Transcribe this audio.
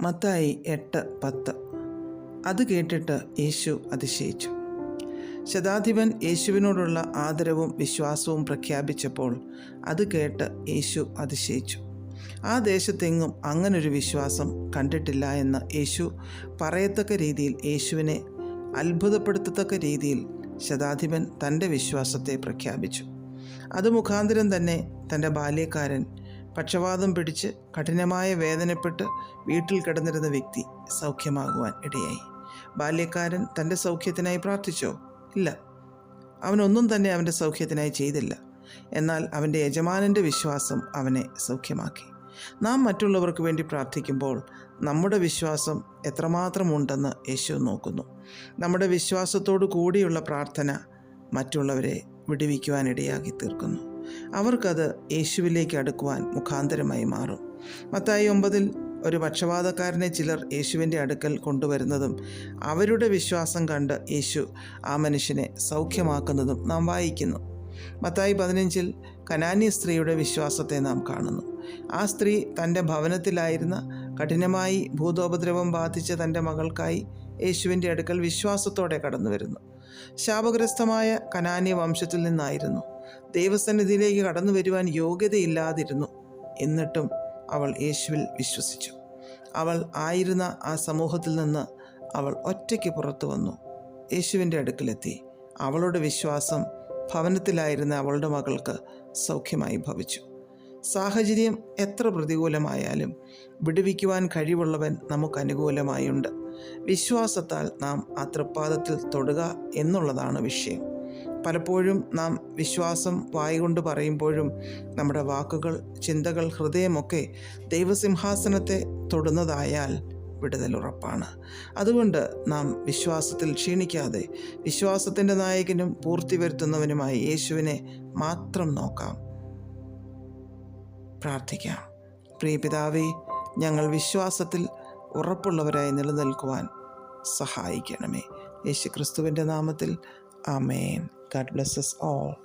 മത്തായി എട്ട് പത്ത്. അത് കേട്ടിട്ട് യേശു അതിശയിച്ചു. ശതാധിപൻ യേശുവിനോടുള്ള ആദരവും വിശ്വാസവും പ്രഖ്യാപിച്ചപ്പോൾ അത് കേട്ട് യേശു അതിശയിച്ചു. ആ ദേശത്തെങ്ങും അങ്ങനൊരു വിശ്വാസം കണ്ടിട്ടില്ല എന്ന് യേശു പറയത്തക്ക രീതിയിൽ യേശുവിനെ അത്ഭുതപ്പെടുത്തത്തക്ക രീതിയിൽ ശതാധിപൻ തന്റെ വിശ്വാസത്തെ പ്രഖ്യാപിച്ചു. അത് മുഖാന്തരം തന്നെ തന്റെ ബാല്യക്കാരൻ പക്ഷവാതം പിടിച്ച് കഠിനമായ വേദനപ്പെട്ട് വീട്ടിൽ കിടന്നിരുന്ന വ്യക്തി സൗഖ്യമാകുവാൻ ഇടയായി. ബാല്യക്കാരൻ തന്റെ സൗഖ്യത്തിനായി പ്രാർത്ഥിച്ചോ? ഇല്ല. അവനൊന്നും തന്നെ അവന്റെ സൗഖ്യത്തിനായി ചെയ്തില്ല. എന്നാൽ അവന്റെ യജമാനന്റെ വിശ്വാസം അവനെ സൗഖ്യമാക്കി. നാം മറ്റുള്ളവർക്ക് വേണ്ടി പ്രാർത്ഥിക്കുമ്പോൾ നമ്മുടെ വിശ്വാസം എത്രമാത്രം ഉണ്ടെന്ന് യേശു നോക്കുന്നു. നമ്മുടെ വിശ്വാസത്തോടു കൂടിയുള്ള പ്രാർത്ഥന മറ്റുള്ളവരെ വിടുവിക്കുവാനിടയാക്കി തീർക്കുന്നു. അവർക്കത് യേശുവിലേക്ക് അടുക്കുവാൻ മുഖാന്തരമായി മാറും. മത്തായി ഒമ്പതിൽ ഒരു പക്ഷപാതക്കാരനെ ചിലർ യേശുവിന്റെ അടുക്കൽ കൊണ്ടുവരുന്നതും അവരുടെ വിശ്വാസം കണ്ട് യേശു ആ മനുഷ്യനെ സൗഖ്യമാക്കുന്നതും നാം വായിക്കുന്നു. മത്തായി പതിനഞ്ചിൽ കനാന്യ സ്ത്രീയുടെ വിശ്വാസത്തെ നാം കാണുന്നു. ആ സ്ത്രീ തന്റെ ഭവനത്തിലായിരുന്ന കഠിനമായി ഭൂതോപദ്രവം ബാധിച്ച തന്റെ മകൾക്കായി യേശുവിന്റെ അടുക്കൽ വിശ്വാസത്തോടെ കടന്നു വരുന്നു ശാപഗ്രസ്തമായ കനാന്യ വംശത്തിൽ നിന്നായിരുന്നു. ദൈവസന്നിധിയിലേക്ക് കടന്നു വരുവാൻ യോഗ്യതയില്ലാതിരുന്നു. എന്നിട്ടും അവൾ യേശുവിൽ വിശ്വസിച്ചു. അവൾ ആയിരുന്ന ആ സമൂഹത്തിൽ നിന്ന് അവൾ ഒറ്റയ്ക്ക് പുറത്തു വന്നു. യേശുവിന്റെ അടുക്കലെത്തി. അവളുടെ വിശ്വാസം ഭവനത്തിലായിരുന്ന അവളുടെ മകൾക്ക് സൗഖ്യമായി ഭവിച്ചു. സാഹചര്യം എത്ര പ്രതികൂലമായാലും വിടുവിക്കുവാൻ കഴിവുള്ളവൻ നമുക്ക് അനുകൂലമായുണ്ട്. വിശ്വാസത്താൽ നാം ആ തൃപ്പാദത്തിൽ തൊടുക എന്നുള്ളതാണ് വിഷയം. പലപ്പോഴും നാം വിശ്വാസം വായുകൊണ്ട് പറയുമ്പോഴും നമ്മുടെ വാക്കുകൾ ചിന്തകൾ ഹൃദയമൊക്കെ ദൈവസിംഹാസനത്തെ തൊടുന്നതായാൽ വിടുതൽ ഉറപ്പാണ്. അതുകൊണ്ട് നാം വിശ്വാസത്തിൽ ക്ഷീണിക്കാതെ വിശ്വാസത്തിന്റെ നായകനും പൂർത്തി വരുത്തുന്നവനുമായി യേശുവിനെ മാത്രം നോക്കാം. പ്രാർത്ഥിക്കാം. പ്രിയപിതാവേ ഞങ്ങൾ വിശ്വാസത്തിൽ ഉറപ്പുള്ളവരായി നിലനിൽക്കുവാൻ സഹായിക്കണമേ. യേശു ക്രിസ്തുവിന്റെ നാമത്തിൽ. ആമേൻ. God bless us all.